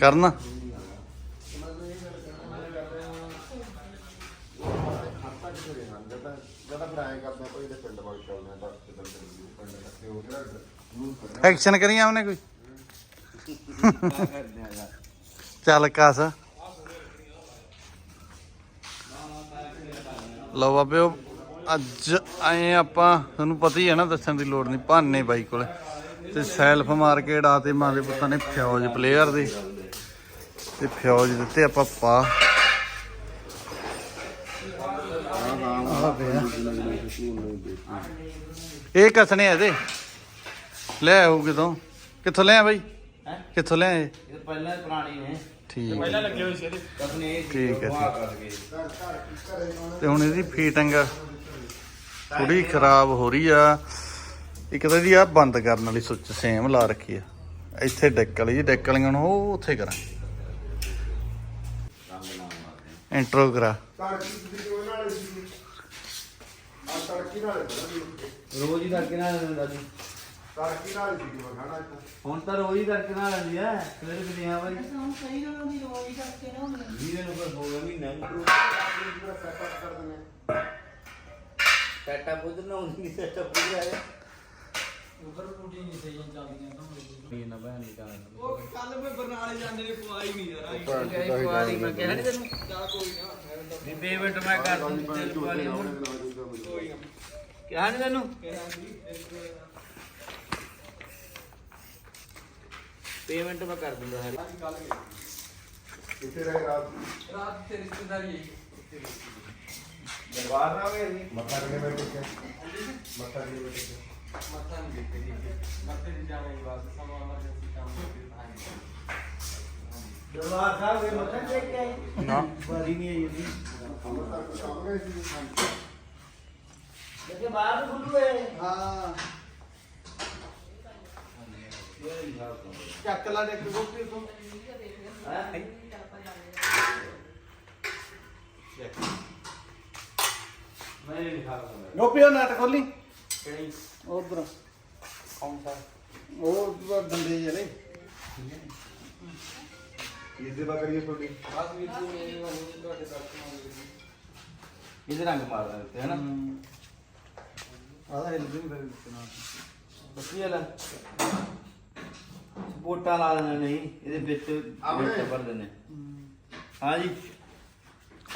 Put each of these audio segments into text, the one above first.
ਕਰਨਾ। ਐਕਸ਼ਨ ਕਰੀਆਂ ਉਹਨੇ ਕੋਈ? ਚੱਲ ਕਸ। ਲਓ ਬਾਬਿਓ ਅੱਜ ਆਏ ਆਪਾਂ, ਤੁਹਾਨੂੰ ਪਤਾ ਹੀ ਹੈ ਨਾ, ਦੱਸਣ ਦੀ ਲੋੜ ਨਹੀਂ, ਭਾਨੇ ਬਾਈ ਕੋਲੇ। ਤੇ ਸੈਲਫ ਮਾਰਕੀਟ ਆ ਤੇ ਮਾਂ ਦੇ ਪੁੱਤਾਂ ਨੇ ਫਿਓਜ ਪਲੇਅਰ ਦੇ। ਤੇ ਫਿਊਜ਼ ਦਿੱਤੇ ਆਪਾਂ ਪਾ। ਇਹ ਕਸਣੇ ਆ ਇਹਦੇ। ਲੈ ਆਉ ਕਿਤੋਂ। ਕਿੱਥੋਂ ਲਿਆ ਬਾਈ? ਹੈ? ਕਿੱਥੋਂ ਲਿਆ ਇਹ ਇਹ ਪਹਿਲਾਂ ਪੁਰਾਣੀ ਨੇ। ਠੀਕ ਹੈ, ਪਹਿਲਾਂ ਲੱਗੇ ਹੋਏ ਸੀ ਇਹਦੇ। ਕਸਨੇ ਇਹ ਠੀਕ ਹੈ, ਤੇ ਹੁਣ ਇਹਦੀ ਫੀਟਿੰਗ ਥੋੜੀ ਖਰਾਬ ਹੋ ਰਹੀ ਆ। ਇੱਕ ਤਾਂ ਇਹਦੀ ਆ ਬੰਦ ਕਰਨ ਵਾਲੀ ਸੁੱਚ ਸੇਮ ਲਾ ਰੱਖੀ ਆ। ਇੱਥੇ ਡੈਕ ਵਾਲੀ ਜੀ ਡੈਕ ਵਾਲੀਆਂ ਨੂੰ ਉਹ ਉੱਥੇ ਕਰਾਂ ਰੰਗ ਨਾ ਮਾਰਦੇ ਇੰਟਰੋ ਕਰਾ। ਤੜਕੀ ਦੀ ਉਹ ਨਾਲ ਸੀ ਆ ਤੜਕੀ ਨਾਲ ਰੋਜ਼ ਹੀ ਸੀ ਤੜਕੀ ਨਾਲ ਸੀ ਮੈਂ ਖਾਣਾ ਇੱਥੇ ਹੁਣ ਤਾਂ ਰੋਜ਼ ਹੀ। ਸਵੇਰੇ ਵੀ ਆ ਬਾਈ। ਸਾਨੂੰ ਸਹੀ ਨਾਲ ਦੀ ਰੋਈ ਕਰਕੇ ਨਾ ਹੁੰਦੀ ਵੀਰੇ ਨੂੰ ਪਰ ਹੋ ਗਿਆ ਮਹੀਨਾ ਸੈਟਅਪ ਕਰ ਦਿੰਦੇ ਸੈਟਅਪ ਉਧਰ ਨਾ ਹੁੰਦੀ ਸੈਟਅਪ ਹੈ ਉਧਰ ਰੂਟੀਨ ਨਹੀਂ ਸਹੀ ਚੱਲਦੀਆਂ ਤਾਂ ਇਹ ਨਾ ਬਹਿਣ ਨਹੀਂ ਜਾਣਾ ਉਹ ਕੱਲ ਮੈਂ ਬਰਨਾਲੇ ਜਾਂਦੇ ਨੇ ਪਵਾਈ ਨਹੀਂ ਯਾਰ ਆਈ ਇੱਕ ਵਾਰੀ ਮੈਂ ਕਿਹਾ ਨਹੀਂ ਤੈਨੂੰ? ਚੱਲ ਕੋਈ ਨਾ ਵੀ ਪੇਮੈਂਟ ਮੈਂ ਕਰ ਦੂੰ ਤੇਲ ਵਾਲੀ ਹੁਣ ਕਿਹਾ ਨਹੀਂ ਤੈਨੂੰ? ਪੇਮੈਂਟ ਮੈਂ ਕਰ ਦਿੰਦਾ ਹਰੀ। ਕਿੱਥੇ ਰਹੇ ਰਾਤ ਰਾਤ ਤੇ ਰਿਸ਼ਤੇਦਾਰੀ ਹੈ ਦਰਬਾਰ ਨਾ ਹੋਵੇ ਮੱਥਾ ਮੇਰੇ ਕੋਲ ਮੱਥਾ ਮੇਰੇ ਕੋਲ ਦਰਬਾਰ ਸਾਹਿਬ ਦੇ ਮੱਥਾ ਟੇਕ ਕੇ ਆਈ ਨਾ। ਵਾਰੀ ਨਹੀਂ ਆਈ ਜੀ ਅੰਮ੍ਰਿਤਸਰ ਤੋਂ ਸਾਹਮਣੇ ਸੀ ਦੇਖੇ ਬਾਹਰ ਤੋਂ ਖੁੱਲੂ ਹੈ ਹਾਂ ਚੱਕ ਲਾ ਡੇਕ ਗੋਪੀ ਤੋਂ ਹੈ ਮੈਂ ਨਹੀਂ ਖਾ ਸਕਦਾ ਗੋਪੀ ਉਹ ਨਟ ਖੋਲੀ ਕਿਹੜੀ? ਉਧਰ। ਕੌਣ ਸਾ? ਉਹ ਡੰਡੇ ਜਿਹੜੇ ਇਸ ਦੇ ਬਾ ਕਰੀਏ ਤੁਹਾਡੀ। ਬਸ ਵੀ ਤੂੰ ਮੇਰੇ ਵੱਲ ਤੁਹਾਡੇ ਦਰਸ਼ਨ ਹੋਣਗੇ ਇਹਦੇ ਰੰਗ ਮਾਰ ਦਿੰਦੇ ਹੈ। ਨਾ ਆਦਾ ਹਿੱਲ ਵੀ ਫਿਰ ਦਿੱਤਨਾ ਬੱਤੀ ਵਾਲਾ ਸਪੋਰਟਾਂ ਲਾ ਦੇਣਾ ਨਹੀਂ ਇਹਦੇ ਵਿੱਚ ਵਿੱਚ ਭਰ ਦਿੰਦੇ ਹਾਂ। ਜੀ।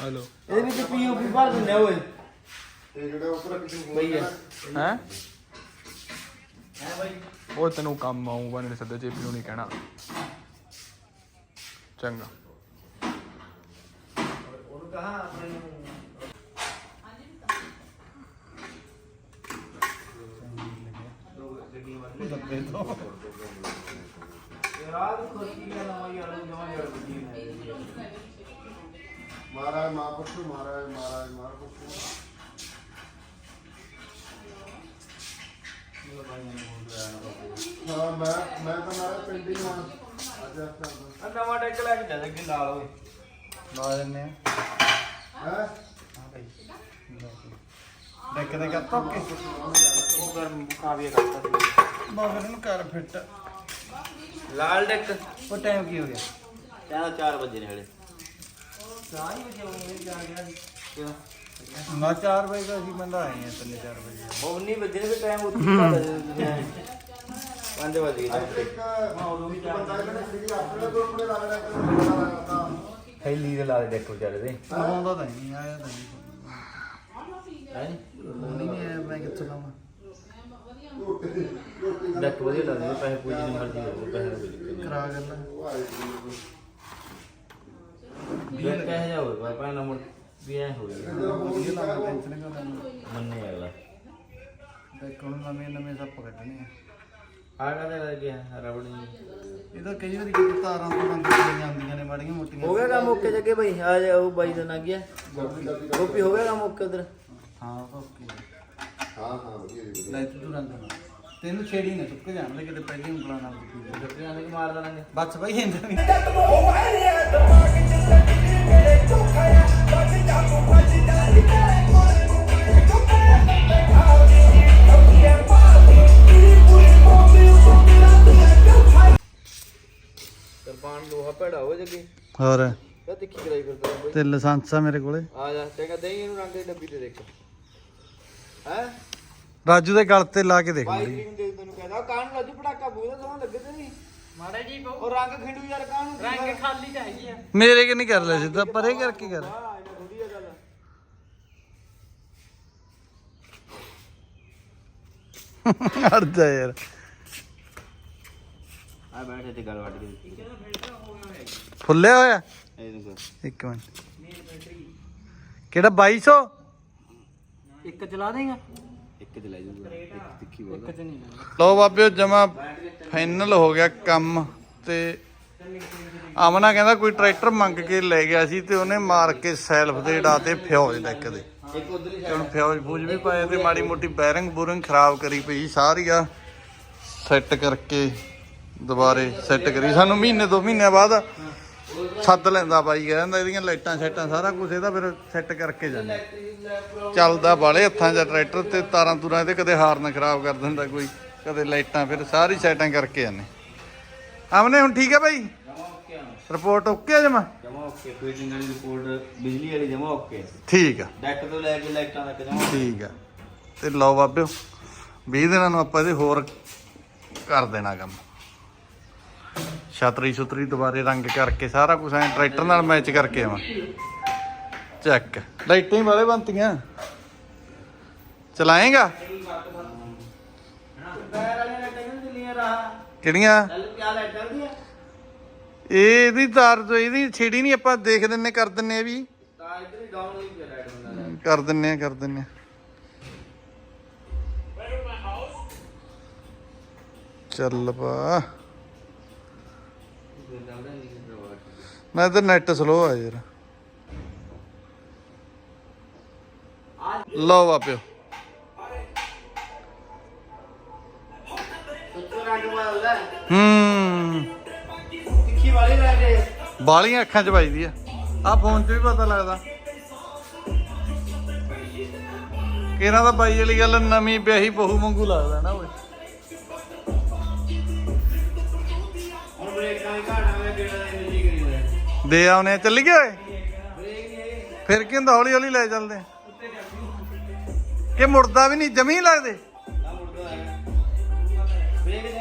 ਹਲੋ। ਇਹਦੇ ਵਿੱਚ ਪੀਓਪੀ ਭਰ ਦਿੰਦੇ ਓਏ। ਤੇ ਜਿਹੜਾ ਉੱਪਰ ਕਿਸੇ ਬਈ ਹੈ ਹੈ? ਹੈ ਬਾਈ? ਉਹ ਤੈਨੂੰ ਕੰਮ ਆਊਗਾ ਨਹੀਂ ਸੱਦੇ ਜੇਪੀ ਨੂੰ ਨਹੀਂ ਕਹਿਣਾ। ਚੰਗਾ। ਉਹਨੂੰ ਕਹਾ ਆਪਣੇ ਨੂੰ? ਦੋ ਗੱਡੀ ਵਾਲੇ ਦੱਬੇ ਤੋਂ ਰਾਤ ਖੁਸ਼ੀ ਦਾ ਨਵਾਂ ਯਾਰ ਜਮਾ ਯਾਰ ਬੱਜੀ ਹੈ ਮਹਾਰਾਜ ਮਾਂ ਪੁੱਛੋ। ਮਹਾਰਾਜ ਮਹਾਰਾਜ ਮਾਂ ਹਾਂ ਮੈਂ ਮੈਂ ਤਾਂ ਨਾਲੇ ਪਿੰਡ ਹੀ ਹਾਂ ਅੱਜ ਆਸਤਾ ਆ ਨਵਾਂ ਡੈਕ ਲੈ ਕੇ ਜਾ ਅੱਗੇ ਨਾਲ ਓਏ। ਲਾ ਦਿੰਨੇ ਆ। ਹੈ? ਹਾਂ ਭਾਈ। ਡੈਕ ਦੇ ਕਰਤਾ ਓਕੇ। ਉਹ ਗਰਮ ਕਾਵੀਆ ਕਰਤਾ ਸੀ। ਬਾਬਰ ਨੂੰ ਕਰ ਫਿੱਟ। ਲਾਲ ਡੈਕ। ਉਹ ਟਾਈਮ ਕੀ ਹੋ ਗਿਆ? ਕਹਿੰਦਾ 4 ਵਜੇ ਨੇ ਹਲੇ। 4 ਵਜੇ ਹੋਣੇ ਜਾ ਗਿਆ ਕਿਉਂ? ਨਾ 4 ਵਜੇ ਦਾ ਅਸੀਂ ਬੰਦਾ ਆਏ ਆ 3-4 ਵਜੇ। ਉਹ ਨਹੀਂ ਵਜੇ ਨੇ ਟਾਈਮ ਉੱਥੇ ਘੱਟ 5 ਵਜੇ ਕੋਲ ਆਪਣੇ ਲਾ ਹੈਲੀ ਦੇ ਲਾਲ ਡੈਕ ਵਿਚਾਰੇ ਦੇ। ਆਉਂਦਾ ਤਾਂ ਨਹੀਂ ਆਇਆ ਤਾਂ ਨਹੀਂ। ਹੈ? ਨਹੀਂ ਆਇਆ ਮੈਂ ਕਿੱਥੋਂ ਲਾਵਾਂ? ਡੈਕ ਵਧੀਆ ਲੱਗਦੇ ਪੈਸੇ ਪੂਜੀ ਨਹੀਂ ਮਰਜ਼ੀ ਲੱਗਦੇ ਪੈਸੇ ਕਰਾ ਗੱਲਾਂ ਡੈਕ ਕਹਿ ਜਾ ਹੋਵੇ ਪਰ ਪੈਣਾ ਮੁੜ ਵੀ ਐ ਹੋਵੇ ਵਧੀਆ ਲੱਗਦਾ ਟੈਨਸ਼ਨ ਕਿਉਂ ਲੈਣੀ ਮੰਨੇ ਅਗਲਾ। ਡੈਕ ਹੁਣ ਨਵੇਂ ਨਵੇਂ ਸੱਪ ਕੱਢਣੇ ਆ। ਆ ਕਾਹਦੇ ਲੱਗ ਗਿਆ ਰਬੜ ਇਹ ਤਾਂ ਕਈ ਵਾਰੀ ਕਿਤੇ ਤਾਰਾਂ ਤੋਂ ਰੰਗ ਚਲੀਆਂ ਜਾਂਦੀਆਂ ਨੇ ਮਾੜੀਆਂ ਮੋਟੀਆਂ। ਹੋ ਗਿਆ ਕੰਮ ਓਕੇ ਜੱਗੇ ਭਾਈ ਆ ਜਾ ਉਹ ਬਾਈ ਦਾ ਨਾ ਗਿਆ। ਗੋਪੀ ਹੋ ਗਿਆ ਕੰਮ ਓਕੇ ਉਧਰ? ਹਾਂ ਓਕੇ। ਹਾਂ ਹਾਂ ਵਧੀਆ ਜੀ ਲੈ ਤੂੰ ਰੰਗ ਨਾਲ ਤੈਨੂੰ ਛੇੜੀ ਨਾ ਚੁੱਕ ਜਾਣ ਦੇ ਕਿਤੇ ਪਹਿਲੀ ਉਂਗਲਾਂ ਨਾਲ ਗੱਡੀਆਂ ਦੇ ਮਾਰ ਦੇਣਗੇ। ਬੱਸ ਬਾਈ ਇੰਦਾ ਨਹੀਂ ਕਿਰਪਾਨ ਹੋਰ? ਤਾਂ ਤਿੱਖੀ ਕਰਾਈ ਫਿਰਦਾ ਬਈ। ਤੇ ਲਾਇਸੈਂਸ ਆ ਮੇਰੇ ਕੋਲੇ। ਆ ਜਾ ਚੰਗਾ ਦੇਈ ਇਹਨੂੰ ਰੰਗ ਦੀ ਡੱਬੀ ਤੇ ਦੇਖ। ਹੈ? ਰਾਜੂ ਦੇ ਗਲ ਤੇ ਲਾ ਕੇ ਦੇਖ ਬਾਈ ਦੇ ਤੈਨੂੰ ਕਹਿੰਦਾ ਕਾਹਨੂੰ ਰਾਜੂ ਪਟਾਕਾ ਬੂਦਾ ਸਮਾਂ ਲੱਗੇ ਤੇ ਨਹੀਂ ਮਾੜਾ ਜੀ ਬਹੁ। ਉਹ ਰੰਗ ਖਿੰਡੂ ਯਾਰ ਕਾਹਨੂੰ ਰੰਗ ਖਾਲੀ ਚਾਹੀਦੀ ਆ। ਮੇਰੇ ਕਿ ਨਹੀਂ ਕਰ ਲੈ ਸਿੱਧਾ ਪਰੇ ਕਰਕੇ ਕਰ ਹਾਂ ਇਹ ਥੋੜੀ ਆ। ਗੱਲ ਜਾ ਯਾਰ। ਆ ਬੈਠੇ ਤੇ ਗੱਲ ਵੱਟ ਕੇ ਦਿੱਤੀ। ਫੁੱਲਿਆ ਹੋਇਆ? ਇਹ ਦੇਖ ਇੱਕ ਮਿੰਟ। ਕਿਹੜਾ 2200 ਇੱਕ ਚਲਾ ਦੇਗਾ। ਇੱਕ ਤੇ ਲੈ ਜੂਗਾ ਇੱਕ ਤਿੱਖੀ ਬੋਲ। ਇੱਕ ਚ ਨਹੀਂ ਲੋ ਬਾਬਿਓ ਜਮਾ ਫਾਈਨਲ ਹੋ ਗਿਆ ਕੰਮ ਤੇ ਆਮਨਾ ਕਹਿੰਦਾ ਕੋਈ ਟਰੈਕਟਰ ਮੰਗ ਕੇ ਲੈ ਗਿਆ ਸੀ ਤੇ ਉਹਨੇ ਮਾਰ ਕੇ ਸੈਲਫ ਦੇ ਡਾ ਤੇ ਫਿਉਜ ਡੈਕ ਦੇ। ਇੱਕ ਉਧਰ ਹੀ ਤੇ ਹੁਣ ਫਿਉਜ ਫੂਜ ਵੀ ਪਾਏ ਤੇ ਮਾੜੀ ਮੋਟੀ ਬੈਰਿੰਗ ਬੂਰਿੰਗ ਖਰਾਬ ਕਰੀ ਪਈ ਸਾਰੀ ਆ। ਸੈੱਟ ਕਰਕੇ ਦੁਬਾਰੇ ਸੈੱਟ ਕਰੀ। ਸਾਨੂੰ ਮਹੀਨੇ ਦੋ ਮਹੀਨਿਆਂ ਬਾਅਦ ਸੱਦ ਲੈਂਦਾ ਬਾਈ ਕਹਿੰਦਾ ਇਹਦੀਆਂ ਲਾਈਟਾਂ ਸੈੱਟਾਂ ਸਾਰਾ ਕੁਝ ਇਹਦਾ ਫਿਰ ਸੈੱਟ ਕਰਕੇ ਜਾਂਦੇ। ਚੱਲਦਾ ਬਾਲੇ ਹੱਥਾਂ 'ਚ ਟਰੈਕਟਰ ਤੇ ਤਾਰਾਂ ਤੂਰਾਂ ਤੇ ਕਦੇ ਹਾਰਨ ਖਰਾਬ ਕਰ ਦਿੰਦਾ ਕੋਈ ਕਦੇ ਲਾਈਟਾਂ ਫਿਰ ਸਾਰੀ ਸੈਟਾਂ ਕਰਕੇ ਜਾਂਦੇ। ਆਮਨੇ ਹੁਣ ਠੀਕ ਹੈ ਬਾਈ? ਰਿਪੋਰਟ ਓਕੇ ਜਮਾ? ਜਮਾ ਓਕੇ ਫਿਟਿੰਗ ਵਾਲੀ ਰਿਪੋਰਟ ਬਿਜਲੀ ਵਾਲੀ ਜਮਾ ਓਕੇ ਠੀਕ ਆ। ਡੈਕ ਤੋਂ ਲੈ ਕੇ ਲਾਈਟਾਂ ਤੱਕ ਜਮਾ ਠੀਕ ਆ। ਤੇ ਲਓ ਬਾਬਿਓ 20 ਦਿਨਾਂ ਨੂੰ ਆਪਾਂ ਇਹਦੇ ਹੋਰ ਕਰ ਦੇਣਾ ਕੰਮ। ਛਤਰੀ ਛੁਤਰੀ ਦੁਬਾਰੇ ਰੰਗ ਕਰਕੇ ਸਾਰਾ ਕੁਝ ਐ ਟਰੈਕਟਰ ਨਾਲ ਮੈਚ ਕਰਕੇ ਆਵਾਂ। ਚੱਕ ਲਾਈਟਾਂ ਹੀ ਵਾਲੇ ਬੰਤੀਆਂ। ਚਲਾਏਗਾ? ਕਿਹੜੀਆਂ? ਇਹ ਇਹਦੀ ਤਾਰ ਤੋਂ ਇਹਦੀ ਛੇੜੀ ਨਹੀਂ ਆਪਾਂ ਦੇਖ ਦਿੰਨੇ, ਕਰ ਦਿੰਨੇ ਆ ਵੀ। ਕਰ ਦਿੰਨੇ ਆ, ਕਰ ਦਿੰਨੇ ਆ। ਚੱਲ ਪਾ। ਮੈਂ ਤਾਂ ਨੈਟ ਸਲੋ ਆ ਯਾਰ। ਲਓ ਵਾਪਿਓ। ਉੱਤੋਂ ਰੰਗ ਹੂੰ। ਤਿੱਖੀ ਵਾਲੀ ਲਾਈਟ ਬਾਲੀਆਂ ਅੱਖਾਂ 'ਚ ਵੱਜਦੀ ਆ। ਆ ਫੋਨ 'ਚ ਵੀ ਪਤਾ ਲੱਗਦਾ। ਇਹਨਾਂ ਦਾ ਬਾਈ ਵਾਲੀ ਗੱਲ, ਨਵੀਂ ਵਿਆਹੀ ਬਹੂ ਵਾਂਗੂ ਲੱਗਦਾ ਨਾ ਓਏ। ਦੇ ਆਉਨੇ ਚੱਲੀ ਗਏ ਓਏ? ਫਿਰ ਕੀ ਹੁੰਦਾ? ਹੌਲੀ ਹੌਲੀ ਲੈ ਚੱਲਦੇ ਕਿ ਮੁੜਦਾ ਵੀ ਨਹੀਂ ਜਮੀ ਲੱਗਦੇ। ਨਾ